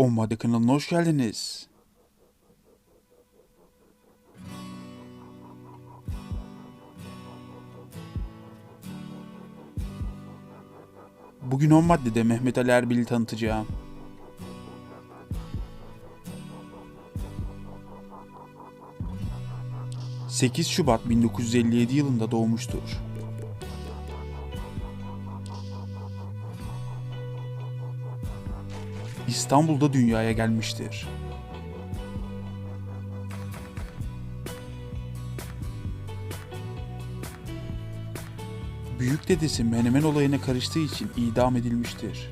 Ommade kanalına hoş geldiniz. Bugün 10 maddede Mehmet Ali Erbil'i tanıtacağım. ...8 Şubat 1957 yılında doğmuştur. İstanbul'da dünyaya gelmiştir. Büyük dedesi Menemen olayına karıştığı için idam edilmiştir.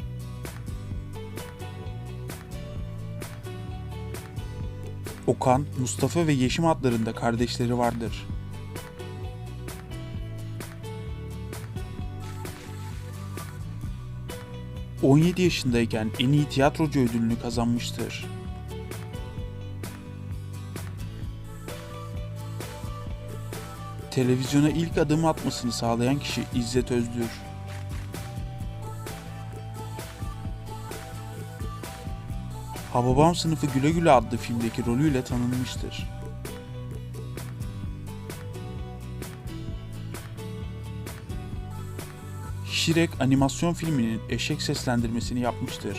Okan, Mustafa ve Yeşim adlarında kardeşleri vardır. ...17 yaşındayken en iyi tiyatrocu ödülünü kazanmıştır. Televizyona ilk adım atmasını sağlayan kişi İzzet Özdür. Hababam sınıfı Güle Güle adlı filmdeki rolüyle tanınmıştır. Şirek animasyon filminin eşek seslendirmesini yapmıştır.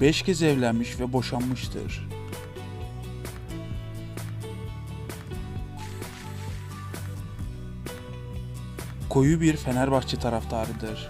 Beş kez evlenmiş ve boşanmıştır. Koyu bir Fenerbahçe taraftarıdır.